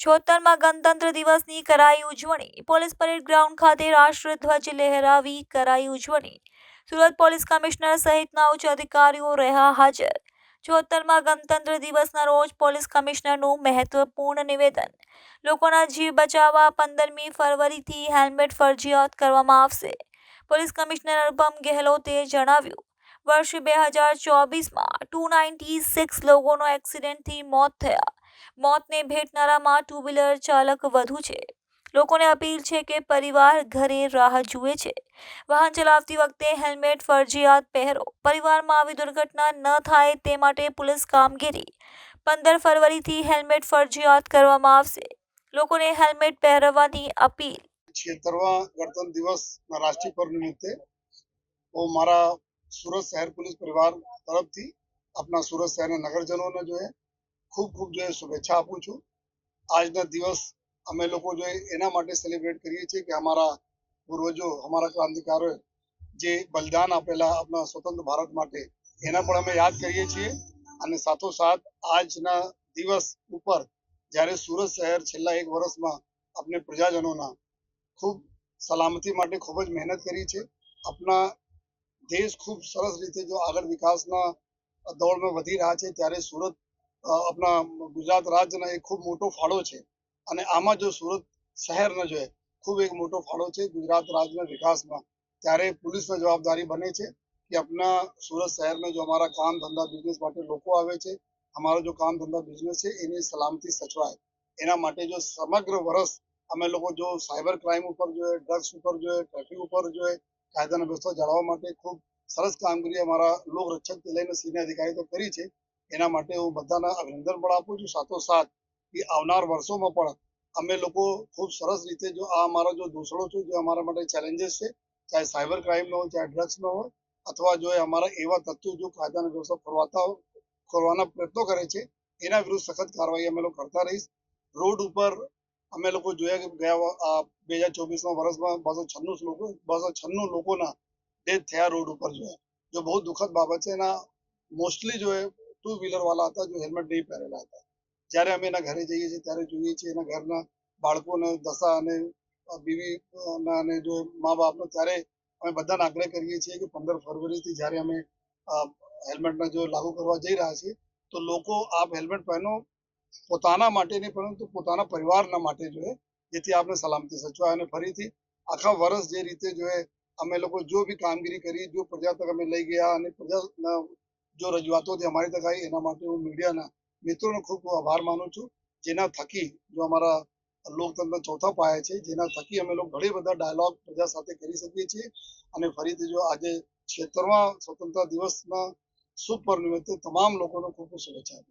છોતેરમાં ગણતંત્ર દિવસની કરાઈ ઉજવણી. પોલીસ પરેડ ગ્રાઉન્ડ ખાતે રાષ્ટ્રધ્વજ લહેરાવી કરાઈ ઉજવણી. સુરત પોલીસ કમિશનર સહિતના ઉચ્ચ અધિકારીઓ રહ્યા હાજર. છોતેરમાં ગણતંત્ર દિવસના રોજ પોલીસ કમિશનરનું મહત્વપૂર્ણ નિવેદન. લોકોના જીવ બચાવવા પંદરમી ફરવરીથી હેલ્મેટ ફરજિયાત કરવામાં આવશે. પોલીસ કમિશનર અનુપમ ગેહલોતે જણાવ્યું, વર્ષ બે હજાર ચોવીસમાં ટુ નાઇન્ટી સિક્સ લોકોનો એક્સિડન્ટથી મોત થયા. મોતને ભેટનારામાં ટુ વ્હીલર ચાલક વધુ છે. લોકોને અપીલ છે કે પરિવાર ઘરે રાહ જુએ છે. વાહન ચલાવતી વખતે હેલ્મેટ, ફરજિયાત પહેરો. પરિવારમાં આવી દુર્ઘટના ન થાય તે માટે પોલીસ કામગીરી. પંદર ફરવરીથી હેલ્મેટ, ફરજિયાત કરવામાં આવશે. લોકોને હેલ્મેટ પહેરવાની અપીલ. છેતરવા ગણતંત્ર દિવસ રાષ્ટ્રીય પર્વ નિમિત્તે હું મારા સુરત શહેર પોલીસ પરિવાર તરફથી આપના સુરત શહેરના નગરજનોને જો ખૂબ ખૂબ જો શુભેચ્છા આપું છું. આજના દિવસ અમે લોકો જો એના માટે સેલિબ્રેટ કરીએ છીએ કે અમારા પૂર્વજો, અમારા ક્રાંતિકારોએ જે બલિદાન આપેલા આપણા સ્વતંત્ર ભારત માટે, એના પણ અમે યાદ કરીએ છીએ. અને સાથોસાથ આજના દિવસ ઉપર જ્યારે સુરત શહેર છેલ્લા એક વર્ષમાં આપણે પ્રજાજનોના ખૂબ સલામતી માટે ખૂબ જ મહેનત કરી છે. આપણા દેશ ખૂબ સરસ રીતે જો આગળ વિકાસના દોડમાં વધી રહ્યા છે, ત્યારે સુરત આપણા ગુજરાત રાજ્યના એક ખૂબ મોટો ફાળો છે. અને આમાં જો સુરત શહેરનો જો ખૂબ એક મોટો ફાળો છે ગુજરાત રાજ્યના વિકાસમાં. ત્યારે પોલીસની જવાબદારી બને છે કે આપણા સુરત શહેરને જો અમારા કામ ધંધા બિઝનેસ માટે લોકો આવે છે, અમારો જો કામ ધંધા બિઝનેસ છે, એની સલામતી સચવાય. એના માટે જો સમગ્ર વર્ષ અમે લોકો જો સાયબર ક્રાઇમ ઉપર જોઈએ ડ્રગ્સ ઉપર જોઈએ ટ્રાફિક ઉપર જોઈએ, કાયદાના વ્યવસ્થા જાળવવા માટે ખૂબ સરસ કામગીરી અમારા લોક રક્ષક લઈને સિનિયર અધિકારી તો કરી છે. એના માટે હું બધાને અભિનંદન પણ આપું છું. સાથોસાથ કે આવનાર વર્ષોમાં પણ અમે લોકો ખૂબ સરસ રીતે જો આ અમારા જો દૂષણો છે, જે અમારા માટે ચેલેન્જીસ છે, ચાહે સાયબર ક્રાઇમનો હોય, ચાહે ડ્રગ્સનો હોય, અથવા જો અમારા એવા તત્વો જો કાયદાના વ્યવસ્થા ફરવાતા હોય ખોરવાના પ્રયત્નો કરે છે, એના વિરુદ્ધ સખત કાર્યવાહી અમે લોકો કરતા રહીશ. રોડ ઉપર અમે લોકો જોયા કે ગયા બે હજાર ચોવીસમાં વર્ષમાં બસો છન્નું લોકો, બસો છન્નું લોકોના ડેથ થયા રોડ ઉપર જોયા. જો બહુ દુઃખદ બાબત છે, એના મોસ્ટલી જો ટુ વ્હીલર વાળા હતા જો હેલ્મેટ નહીં પહેરેલા હતા. જ્યારે અમે એના ઘરે જઈએ છીએ ત્યારે જોઈએ છીએ એના ઘરના બાળકોને, દશા અને બીવી અને જો મા બાપનો ત્યારે અમે બધાને આગ્રહ કરીએ છીએ કે પંદર ફરવરીથી જ્યારે અમે હેલ્મેટને જો લાગુ કરવા જઈ રહ્યા છીએ, તો લોકો આપ હેલ્મેટ પહેરો પોતાના માટે નહીં, પરંતુ પોતાના પરિવારના માટે જોઈએ જેથી આપણે સલામતી સચવાય અને ફરીથી આખા વર્ષ જે રીતે જોઈએ અમે લોકો જો બી કામગીરી કરી, જો પ્રજા તક અમે લઈ ગયા અને પ્રજાના જો રજૂઆતો અમારી તક એના માટે હું મીડિયાના મિત્રોનો ખૂબ આભાર માનું છું જેના થકી જો અમારા લોકતંત્ર ચોથા પાયા છે, જેના થકી અમે લોકો ઘણી બધા ડાયલોગ પ્રજા સાથે કરી શકીએ છીએ અને ફરીથી જો આજે ક્ષેત્રમાં સ્વતંત્ર દિવસના શુભ પર નિમિત્તે તમામ લોકોને ખૂબ ખૂબ શુભેચ્છા.